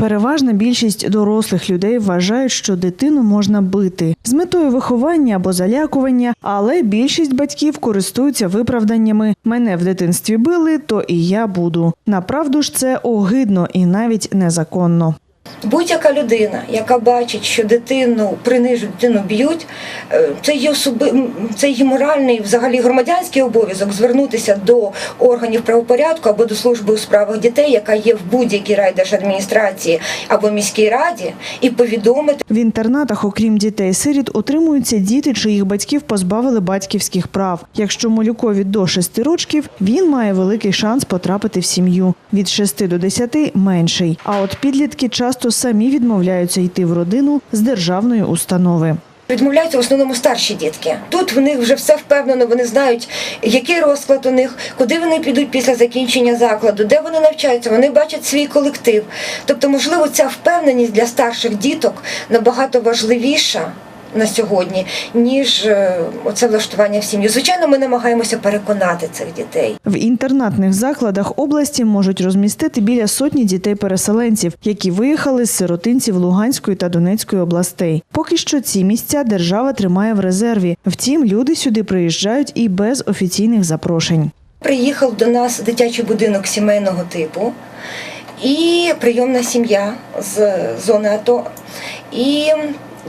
Переважна більшість дорослих людей вважають, що дитину можна бити з метою виховання або залякування, але більшість батьків користуються виправданнями. Мене в дитинстві били, то і я буду. Направду ж це огидно і навіть незаконно. Будь-яка людина, яка бачить, що дитину принижують, дитину б'ють, е, це її особи, це її моральний, взагалі громадянський обов'язок звернутися до органів правопорядку або до служби у справах дітей, яка є в будь-якій райдержадміністрації або міській раді, і повідомити. В інтернатах, окрім дітей-сиріт, утримуються діти, чиїх батьків позбавили батьківських прав. Якщо малюкові до 6 років, він має великий шанс потрапити в сім'ю. Від 6 до 10 – менший. А от підлітки часто самі відмовляються йти в родину з державної установи. Відмовляються в основному старші дітки. Тут в них вже все впевнено, вони знають, який розклад у них, куди вони підуть після закінчення закладу, де вони навчаються, вони бачать свій колектив. Тобто, можливо, ця впевненість для старших діток набагато важливіша на сьогодні, ніж е, оце влаштування в сім'ю. Звичайно, ми намагаємося переконати цих дітей. В інтернатних закладах області можуть розмістити біля сотні дітей-переселенців, які виїхали з сиротинців Луганської та Донецької областей. Поки що ці місця держава тримає в резерві. Втім, люди сюди приїжджають і без офіційних запрошень. Приїхав до нас дитячий будинок сімейного типу і прийомна сім'я з зони АТО. І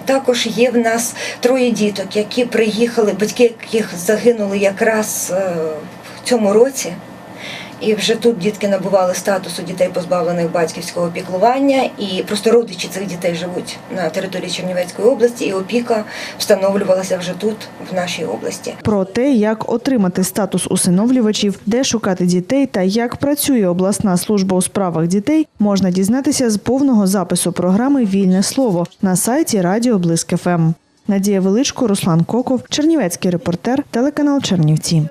також є в нас троє діток, які приїхали, батьки яких загинули якраз е, в цьому році. І вже тут дітки набували статусу дітей, позбавлених батьківського піклування, і просто родичі цих дітей живуть на території Чернівецької області, і опіка встановлювалася вже тут, в нашій області. Про те, як отримати статус усиновлювачів, де шукати дітей та як працює обласна служба у справах дітей, можна дізнатися з повного запису програми Вільне слово на сайті Радіо Блиск ФМ. Надія Величко, Руслан Коков, Чернівецький репортер, телеканал Чернівці.